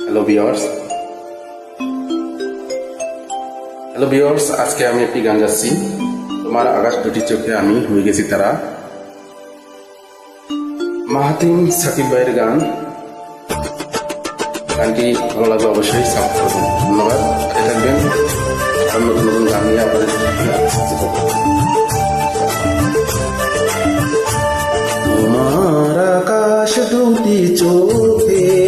Hello viewers hello viewers আজকে আমি একটি গান গাচ্ছি। তোমার আকাশ দুটি চোখে আমি হয়ে গেছি তারা। মাহাতিম সাকিব ভাইয়ের গান। গানটি ভালো লাগবে অবশ্যই সাবস্ক্রাইব করবেন। ধন্যবাদ। থাকবেন। নতুন নতুন গান নিয়ে আপনাদের। তোমার আকাশ দুটি চোখে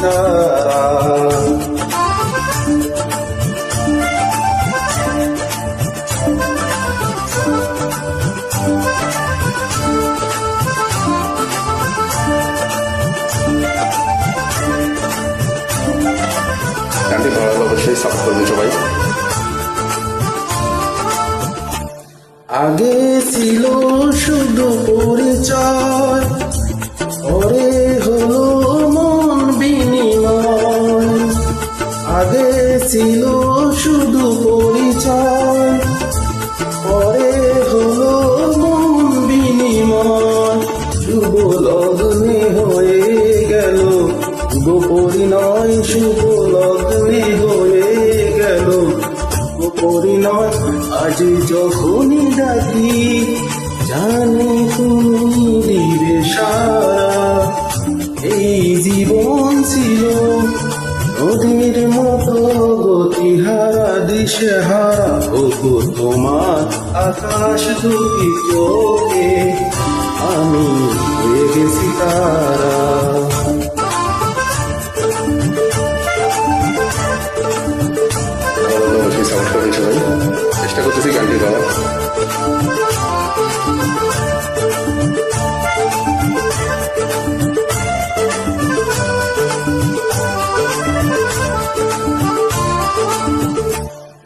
গানটি অবশ্যই সাপোর্ট সবাই। আগে ছিল শুধু পরিচয় ছিল শুধু পরিচয়। পরে হলো মন বিনিময়। শুভ লগ্নে হয়ে গেল। শুভ পরিণয়, শুভ লগ্নে হয়ে গেল। পরিণয়, আজ যখনই ডাকি, জানি তুমি দিশেহারা ওগো তোমার আকাশ দুটি চোখে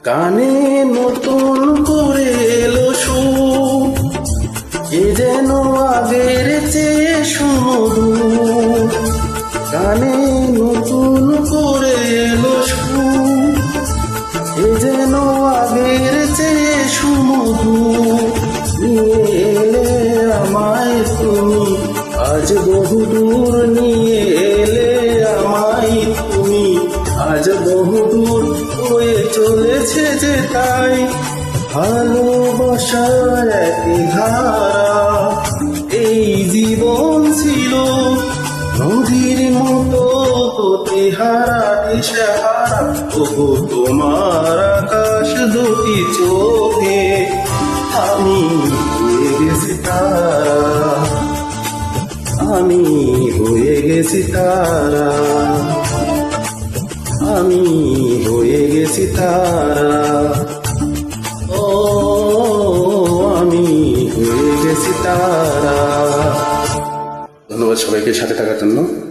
গানে নতুন করে এলো সুর। এ যেন আগের চেয়ে সুমধুর। কানে নতুন করে এলো সুর। এ যেন আগের চেয়ে সুমধুর। নিয়ে আজ বহুদূর হয়ে চলেছে যে তাই ভালোবাসার একই ধারা। এই জীবন ছিল নদীর মতো প্রতিহারা দিশাহারা ওগো তোমার আকাশ দুটি চোখে আমি হয়ে গেছি তারা। আমি হয়ে গেছি তারা। তারা। ও আমি হয়ে গেছি তারা। ধন্যবাদ সবাইকে সাথে থাকার জন্য।